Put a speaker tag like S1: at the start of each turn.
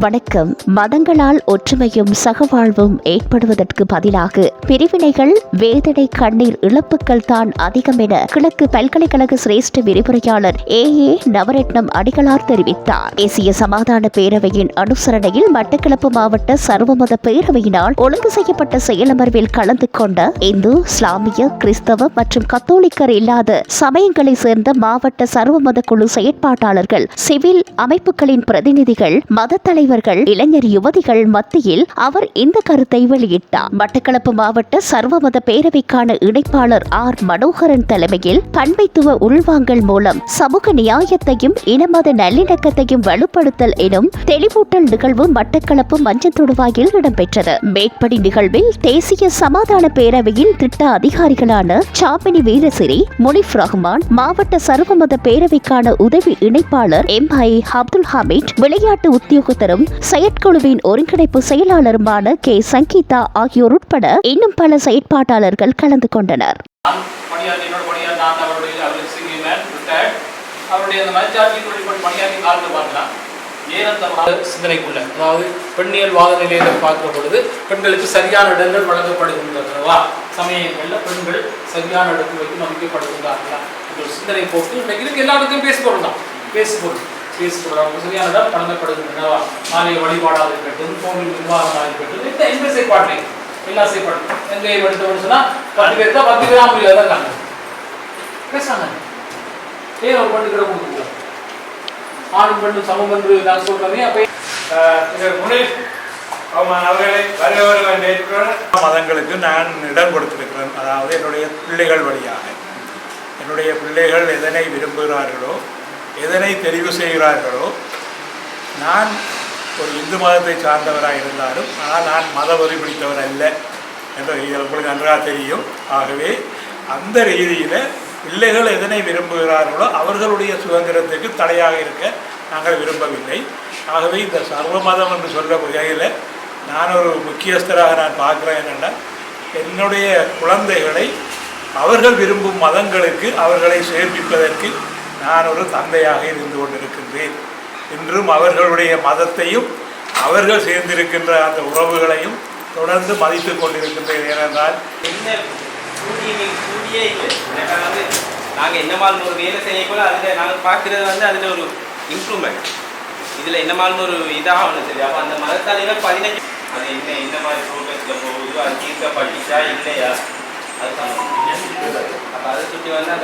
S1: வணக்கம். மதங்களால் ஒற்றுமையும் சகவாழ்வும் ஏற்படுவதற்கு பதிலாக பிரிவினைகள் வேதனை கண்ணீர் இழப்புகள் தான் அதிகம் என கிழக்கு பல்கலைக்கழக சிரேஷ்ட விரிவுரையாளர் ஏ. ஏ. நவரத்னம் அடிகளார் தெரிவித்தார். தேசிய சமாதான பேரவையின் அனுசரணையில் மட்டக்களப்பு மாவட்ட சர்வமத பேரவையினால் ஒழுங்கு செய்யப்பட்ட செயலமர்வில் கலந்து கொண்ட இந்து இஸ்லாமிய கிறிஸ்தவ மற்றும் கத்தோலிக்கர் இல்லாத சமயங்களை சேர்ந்த மாவட்ட சர்வமத குழு செயற்பாட்டாளர்கள் சிவில் அமைப்புகளின் பிரதிநிதிகள் மத தலைவர்கள் இளைஞர் யுவதிகள் மத்தியில் அவர் இந்த கருத்தை வெளியிட்டார். மட்டக்களப்பு மாவட்ட சர்வமத பேரவைக்கான இணைப்பாளர் ஆர். மனோகரன் தலைமையில் பண்பைத்துவ உள்வாங்கல் மூலம் சமூக நியாயத்தையும் இனமத நல்லிணக்கத்தையும் வலுப்படுத்தல் எனும் தெளிவூட்டல் நிகழ்வு மட்டக்களப்பு மஞ்சள் தொடுவாயில் இடம்பெற்றது. மேற்படி நிகழ்வில் தேசிய சமாதான பேரவையின் திட்ட அதிகாரிகளான சாமினி வீரசிறி முனிப் ரஹ்மான் மாவட்ட சர்வமத பேரவைக்கான உதவி இணைப்பாளர் எம். ஐ. அப்துல் ஹமீட் விளையாட்டு உத்தியோகத்தரும் செயற்குழுவின் ஒருங்கிணைப்பு செயலாளருமான கே. சங்கீதா ஆகியோர் உட்பட இன்னும் பல செயற்பாட்டாளர்கள் கலந்து கொண்டனர்.
S2: சிந்தனைக்குள்ள அதாவது பெண்ணியல் வாத நிலையில பார்க்கிற பொழுது பெண்களுக்கு சரியான இடங்கள் வழங்கப்படுகின்றனவா? சமயங்களில் பெண்கள் சரியான இடத்தில் வைத்து மதிக்கப்படுகின்றார்களா என்ற ஒரு சிந்தனை போக்கு இன்னைக்கு இருக்கு. எல்லாருக்கும் பேசுபொருள் தான். பேசுபொருள் பேசுபொருள் அவங்க சரியான இடம் வழங்கப்படுகின்றனவா ஆலய வழிபாடாக இருக்கட்டும் கோவில் நிர்வாகமாக இருக்கட்டும் இந்த எந்த செயற்பாட்டை எல்லா செய்யப்படும் எங்க எடுத்தோம்னு சொன்னா பத்து பேர் தான் பத்து பேரா முடியாது இருக்காங்க. பேசுறாங்க ஏன் ஒரு பெண்ணு கிட்ட கொடுத்துருக்கோம் ஆணும் பெண்ணும் சமம் என்று நான் சொல்றேனே அப்ப
S3: ஏற்றுக்கொள்ள மதங்களுக்கு நான் இடம் கொடுத்திருக்கிறேன் அதாவது என்னுடைய பிள்ளைகள் வழியாக. என்னுடைய பிள்ளைகள் எதனை விரும்புகிறார்களோ எதனை தெரிவு செய்கிறார்களோ நான் ஒரு இந்து மதத்தை சார்ந்தவராக இருந்தாலும் ஆனால் நான் மதவெறி பிடித்தவர் அல்ல என்று ரீதியில் உங்களுக்கு நன்றாக தெரியும். ஆகவே அந்த ரீதியில் பிள்ளைகள் எதனை விரும்புகிறார்களோ அவர்களுடைய சுதந்திரத்துக்கு தடையாக இருக்க நாங்கள் விரும்பவில்லை. ஆகவே இந்த சர்வ மதம் என்று சொல்ல வகையில் நான் ஒரு முக்கியஸ்தராக நான் பார்க்குறேன் என்னென்னா என்னுடைய குழந்தைகளை அவர்கள் விரும்பும் மதங்களுக்கு அவர்களை சேர்ப்பிப்பதற்கு நான் ஒரு தந்தையாக இருந்து கொண்டிருக்கின்றேன். இன்றும் அவர்களுடைய மதத்தையும் அவர்கள் சேர்ந்திருக்கின்ற அந்த உறவுகளையும் தொடர்ந்து மதித்துக் கொண்டிருக்கின்றேன். ஏனென்றால்
S4: என்ன கூடிய இல்லை. வந்து நாங்கள் என்ன மாதிரி ஒரு வேலை செய்யக்குள்ள அதில் நாங்கள் பார்க்குறது வந்து அதில் ஒரு இம்ப்ரூவ்மெண்ட் இதில் என்ன மாதிரி ஒரு இதாக சரி அப்போ அந்த மதத்தாலையில் பதினஞ்சு அது என்ன என்ன மாதிரி ப்ரோக்ரஸில் போகுது அது தீர்க்கப்பட்டுச்சா இல்லையா? அது அப்போ அதை சுற்றி வந்து அந்த